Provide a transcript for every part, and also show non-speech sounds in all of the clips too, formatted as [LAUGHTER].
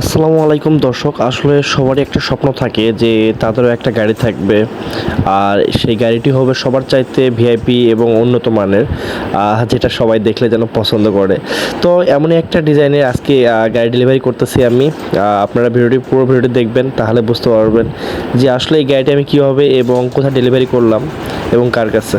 আসসালামু আলাইকুম দর্শক, আসলে সবারই একটা স্বপ্ন থাকে যে তাদেরও একটা গাড়ি থাকবে। আর সেই গাড়িটি হবে সবার চাইতে ভিআইপি এবং উন্নত মানের যেটা সবাই দেখলে যেন পছন্দ করে। তো এমনই একটা ডিজাইনের আজকে গাড়ি ডেলিভারি করতেছি আমি। আপনারা ভিডিওটি, পুরো ভিডিওটি দেখবেন, তাহলে বুঝতে পারবেন যে আসলে এই গাড়িটি আমি কীভাবে এবং কোথায় ডেলিভারি করলাম এবং কার কাছে।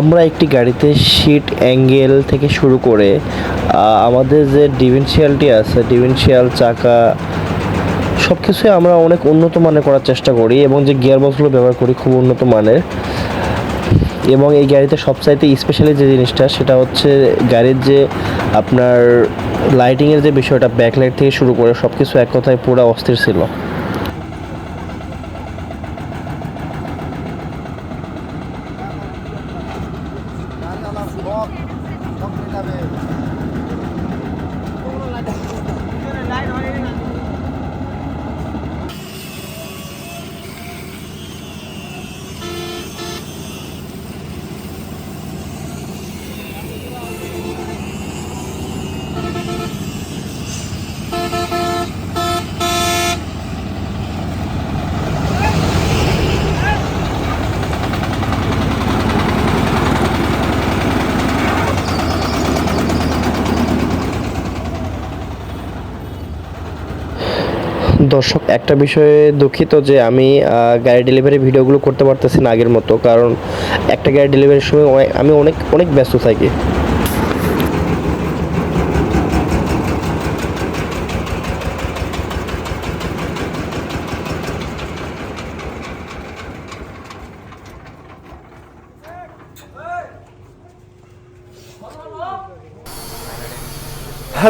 আমরা একটি গাড়িতে সিট অ্যাঙ্গেল থেকে শুরু করে আমাদের যে ডিভেন্সিয়ালটি আছে ডিভেন্সিয়াল চাকা সব কিছুই আমরা অনেক উন্নত মানের করার চেষ্টা করি এবং যে গিয়ার বক্সগুলো ব্যবহার করি খুব উন্নত মানের। এবং এই গাড়িতে সবচাইতে স্পেশালি যে জিনিসটা, সেটা হচ্ছে গাড়ির যে আপনার লাইটিংয়ের যে বিষয়টা ব্যাকলাইট থেকে শুরু করে সব কিছু এক কথায় পুরো অস্থির ছিল। লাইট হয় দর্শক, একটা বিষয়ে দুঃখিত যে আমি গাড়ি ডেলিভারি ভিডিওগুলো করতে পারতেছি না আগের মতো, কারণ একটা গাড়ি ডেলিভারির সময় আমি অনেক অনেক ব্যস্ত থাকি।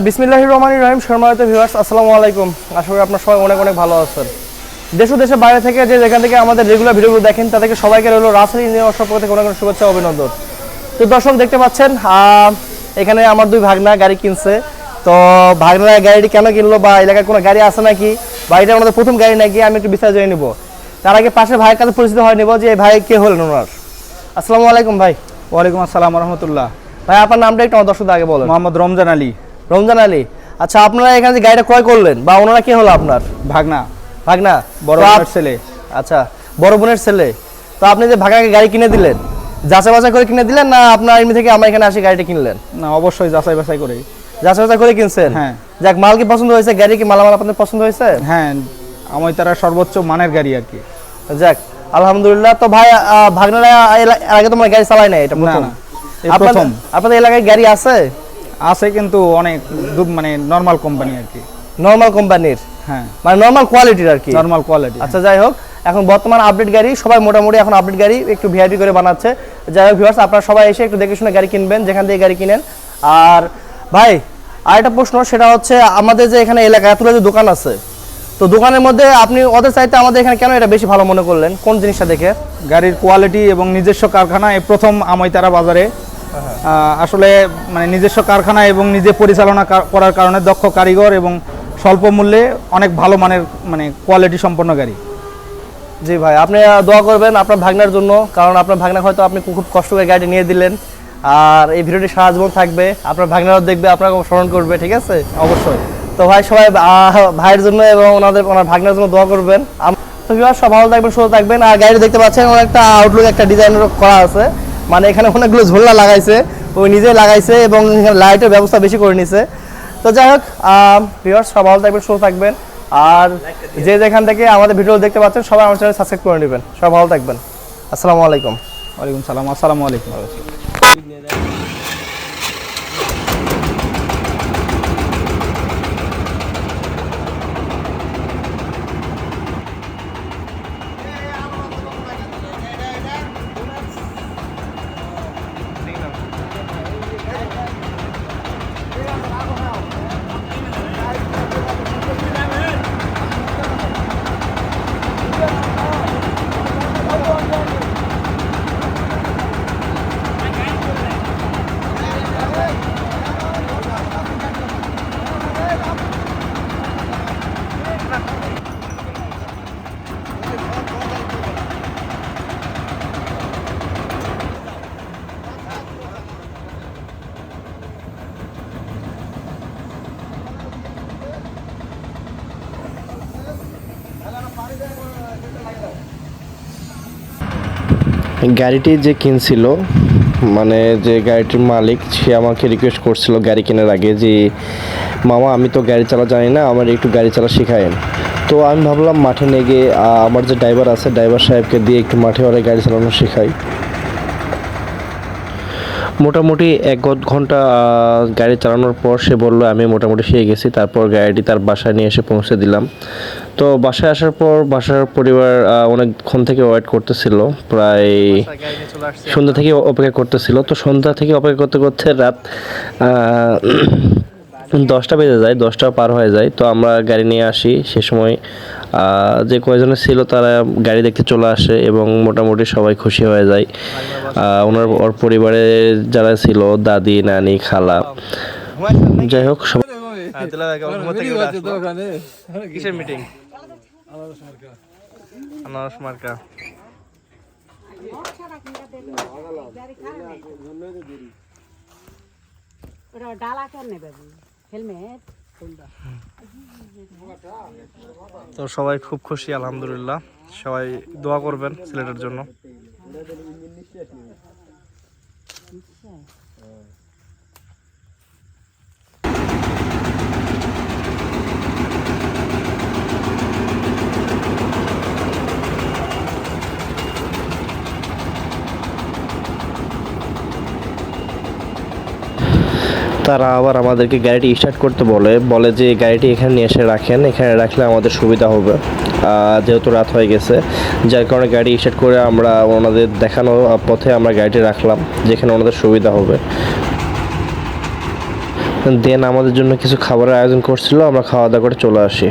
বিসমিল্লাহ রহমান রহিম শর্মায়ত ভিউয়ার্স আসসালামু আলাইকুম। আশা করি আপনার সবাই অনেক অনেক ভালো আছেন। দেশ ও দেশের বাইরে থেকে যে যেখান থেকে আমাদের রেগুলার ভিডিওগুলো দেখেন তাদেরকে সবাইকে রইল রাসেল ইঞ্জিনিয়ার সব থেকে অনেক অনেক শুভেচ্ছা অভিনন্দন। তো দর্শক দেখতে পাচ্ছেন আহ, এখানে আমার দুই ভাগনা গাড়ি কিনছে। তো ভাগনা গাড়িটি কেন কিনলো বা এলাকায় কোনো গাড়ি আছে নাকি? বা এটা আমাদের প্রথম গাড়ি নাকি? আমি একটু বিস্তারিত জেনে নিবো। তার আগে পাশের ভাইয়ের কাছে পরিচিত হয়ে নিব যে এই ভাই কে হলেন ওনার। আসসালামু আলাইকুম ভাই। ওয়ালাইকুম আসসালাম রহমতুল্লাহ। ভাই আপনার নামটা একটু আমার দর্শকদের আগে বলেন। মোহাম্মদ রমজান আলী। রমজান আলী। আচ্ছা আপনারা এখানে যে গাড়িটা ক্রয় করলেন বা ওনারা কে হলো আপনার? ভাগনা। ভাগনা? বড় বোনের ছেলে। আচ্ছা বড় বোনের ছেলে। তো আপনি যে ভাগাকে গাড়ি কিনে দিলেন যাচাই বাছাই করে কিনে দিলেন না আপনার এমনি থেকে আমরা এখানে আসি গাড়িটা কিনলেন? না অবশ্যই যাচাই বাছাই করে। যাচাই বাছাই করে কিনছেন? হ্যাঁ। যাক মাল কি পছন্দ হয়েছে? গাড়ি কি মালামাল আপনাদের পছন্দ হয়েছে? হ্যাঁ আমি তারা সর্বোচ্চ মানের গাড়ি আর কি। যাক আলহামদুলিল্লাহ। তো ভাই ভাগনারা আগে তোমার গাড়ি চালাই নাই এটা না, না, প্রথম। আপনাদের এলাকায় গাড়ি আছে? আছে কিন্তু অনেক মানে নর্মাল কোম্পানি আর কি। নর্মাল কোম্পানির হ্যাঁ। মানে নর্মাল কোয়ালিটির আর কি? নর্মাল কোয়ালিটি আচ্ছা যাই হোক এখন বর্তমান আপডেট গাড়ি সবাই মোটামুটি এখন আপডেট গাড়ি একটু ভিআইপি করে বানাচ্ছে। যাই হোক ভিউয়ার্স আপনারা সবাই এসে একটু দেখে শুনে গাড়ি কিনবেন যেখান থেকে গাড়ি কিনেন। আর ভাই আরেকটা প্রশ্ন সেটা হচ্ছে আমাদের যে এখানে এলাকা এতগুলো যে দোকান আছে তো দোকানের মধ্যে আপনি ওদের চাইতে আমাদের এখানে কেন এটা বেশি ভালো মনে করলেন? কোন জিনিসটা দেখে? গাড়ির কোয়ালিটি এবং নিজস্ব কারখানা এই প্রথম আমইতারা বাজারে। আহ, আসলে মানে নিজস্ব কারখানা এবং নিজে পরিচালনা করার কারণে দক্ষ কারিগর এবং স্বল্প মূল্যে অনেক ভালো মানের মানে কোয়ালিটি সম্পন্ন গাড়ি। জি ভাই আপনি দোয়া করবেন আপনার ভাগনার জন্য কারণ আপনার ভাগনা হয়তো আপনি খুব কষ্ট করে গাড়ি নিয়ে দিলেন। আর এই ভিডিওটি সারা জীবন থাকবে আপনার ভাগনারাও দেখবে আপনাকে স্মরণ করবে ঠিক আছে? অবশ্যই। তো ভাই সবাই ভাইয়ের জন্য এবং ওনাদের ওনার ভাগনার জন্য দোয়া করবেন। তো সব ভালো থাকবেন সুস্থ থাকবেন। আর গাড়ি দেখতে পাচ্ছেন অনেকটা আউটলুক একটা ডিজাইন করা আছে। মানে এখানে অনেকগুলো ঝোলনা লাগাইছে। ওই নিজে লাগাইছে এবং লাইটের ব্যবস্থা বেশি করে নিছে। তো যাই হোক ভিউয়ার্স সব ভালো থাকবেন, সুস্থ থাকবেন। আর যে যেখান থেকে আমাদের ভিডিও দেখতে পাচ্ছেন, সবাই আমার চ্যানেল সাবস্ক্রাইব করে নেবেন। সব ভালো থাকবেন। আসসালামু আলাইকুম। ওয়ালাইকুম সালাম। আসসালামু আলাইকুম। গাড়িটি যে কিনছিল মানে যে গাড়িটির মালিক, সে আমাকে রিকোয়েস্ট করছিল গাড়ি কেনার আগে যে, মামা, আমি তো গাড়ি চালা জানি না, আমার একটু গাড়ি চালা শেখায়েন। তো আমি ভাবলাম মাঠে নিয়ে গিয়ে আমার যে ড্রাইভার আছে ড্রাইভার সাহেবকে দিয়ে একটু মাঠে ওরা গাড়ি চালানো শেখাই। মোটামুটি এক ঘণ্টা গাড়ি চালানোর পর সে বলল, আমি মোটামুটি শিখে গেছি। তারপর গাড়িটি তার বাসায় নিয়ে এসে পৌঁছে দিলাম। তো বাসায় আসার পর বাসার পরিবার অনেকক্ষণ থেকে ওয়েট করতেছিল প্রায় সন্ধ্যা থেকে অপেক্ষা করতেছিল। তো সন্ধ্যা থেকে অপেক্ষা করতে করতে রাত [CLEARS THROAT] দশটা বেজে যায় দশটা পার হয়ে যায়। তো আমরা গাড়ি নিয়ে আসি সে সময় যে কয়জনে ছিল তারা গাড়ি দেখতে চলে আসে এবং মোটামুটি সবাই খুশি হয়ে যায়। ওনার ওর পরিবারে যারা ছিল দাদি নানি খালা যাই হোক সবাই কিসের মিটিং? আনারস মার্কা। ডালা কেন নেবে হেলমেট? তো সবাই খুব খুশি আলহামদুলিল্লাহ। সবাই দোয়া করবেন ছেলেটার জন্য। তারা আবার আমাদেরকে গাড়িটি স্টার্ট করতে বলে বলে যে গাড়িটি এখানে এসে রাখেন, এখানে রাখলে আমাদের সুবিধা হবে। যেহেতু রাত হয়ে গেছে, যার কারণে গাড়ি স্টার্ট করে আমরা ওনাদের দেখানো পথে আমরা গাড়িটি রাখলাম, যেখানে ওনাদের সুবিধা হবে। দেন আমাদের জন্য কিছু খাবারের আয়োজন করছিল, আমরা খাওয়া দাওয়া করে চলে আসি।